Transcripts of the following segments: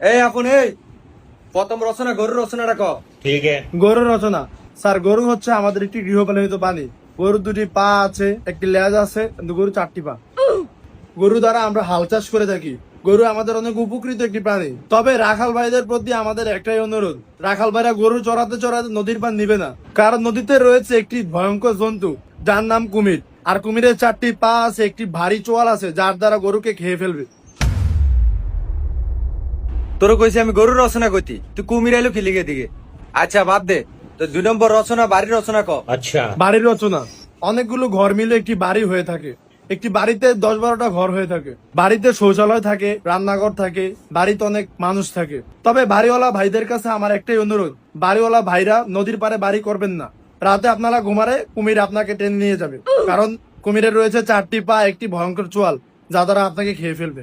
এই আপন এই প্রথম রচনা গরুর রচনাটা ক গরুর রচনা। স্যার গরু হচ্ছে আমাদের একটি গৃহপালিত প্রাণী। গরুর দুটি পা আছে একটি লেজ আছে কিন্তু গরু চারটি পা। গরু দ্বারা আমরা হাল চাষ করে থাকি। গরু আমাদের অনেক উপকৃত একটি প্রাণী। তবে রাখাল ভাইদের প্রতি আমাদের একটাই অনুরোধ রাখাল ভাইরা গরু চড়াতে চড়াতে নদীর পান নিবে না। কারণ নদীতে রয়েছে একটি ভয়ঙ্কর জন্তু যার নাম কুমির। আর কুমিরের চারটি পা আছে একটি ভারী চোয়াল আছে যার দ্বারা গরুকে খেয়ে ফেলবে। তোর কইছি আমি গরু রচনা করতি তুই কুমির আইলো কি লিখে দিকে আচ্ছা বাদ দে তো দুই নম্বর রচনা বাড়ির রচনা ক। আচ্ছা। বাড়ির রচনা। অনেকগুলো ঘর মিলে একটি বাড়ি হয়ে থাকে। একটি বাড়িতে দশ বারোটা ঘর হয়ে থাকে। বাড়িতে শৌচালয় থাকে রান্নাঘর থাকে বাড়িতে অনেক মানুষ থাকে। তবে বাড়িওয়ালা ভাইদের কাছে আমার একটাই অনুরোধ বাড়িওয়ালা ভাইরা নদীর পারে বাড়ি করবেন না। রাতে আপনারা ঘুমারে কুমির আপনাকে টেনে নিয়ে যাবে। কারণ কুমিরের রয়েছে চারটি পা একটি ভয়ঙ্কর চোয়াল যা দ্বারা আপনাকে খেয়ে ফেলবে।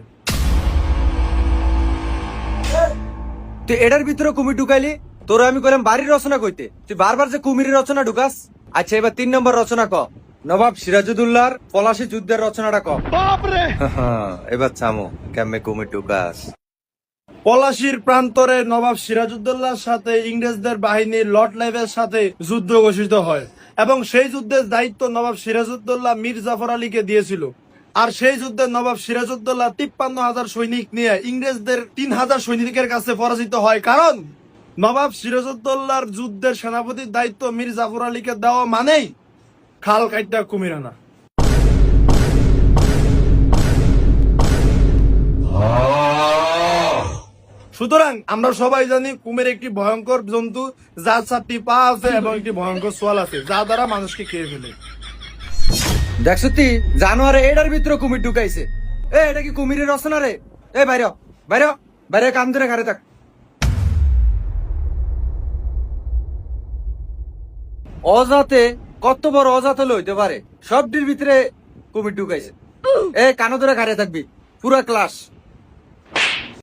তুই এটার ভিতরে কুমির ঢুকাইলি তোর আমি কইলাম বাড়ির রচনা কইতে। তুই বারবার যে কুমিরের রচনা ঢুকাস আচ্ছা এবার তিন নম্বর রচনা ক। নবাব সিরাজুদ্দৌলার পলাশি যুদ্ধের রচনাটা ক। এবার চামো কেমনে কুমির ঢুকাস। পলাশির প্রান্তরে নবাব সিরাজউদ্দৌলার সাথে ইংরেজদের বাহিনী লর্ড লাইভের সাথে যুদ্ধ ঘোষিত হয় এবং সেই যুদ্ধের দায়িত্ব নবাব সিরাজউদ্দৌলা মীর জাফর আলীকে দিয়েছিল। আর সেই যুদ্ধে নবাব সিরাজউদ্দৌলা তিপ্পান্ন হাজার সৈনিক নিয়ে ইংরেজদের তিন হাজার সৈনিকের কাছে পরাজিত হয়। কারণ নবাব সিরাজউদ্দৌলার যুদ্ধের সেনাপতির দায়িত্ব মীর জাফর আলীকে দেওয়া মানেই খাল কাইটা কুমির আনা সুতরাং আমরা সবাই জানি কুমির একটি ভয়ঙ্কর জন্তু, যার চারটি পা আছে এবং একটি ভয়ঙ্কর সোয়াল আছে, যা দ্বারা মানুষকে খেয়ে ফেলে। দেখ সত্যি, জানোয়ারে এটার ভিতরে কুমির ঢুকাইছে। এ, এটা কি কুমিরের রচনা রে? এ, বাইর বাইর বাইরে কাম ধরে ঘরে থাক। অজাতে, কত বড় অজাত হলে হইতে পারে? সবটির ভিতরে কুমির ঢুকাইছে। এ কানো ধরে ঘাড়ে থাকবি। পুরা ক্লাস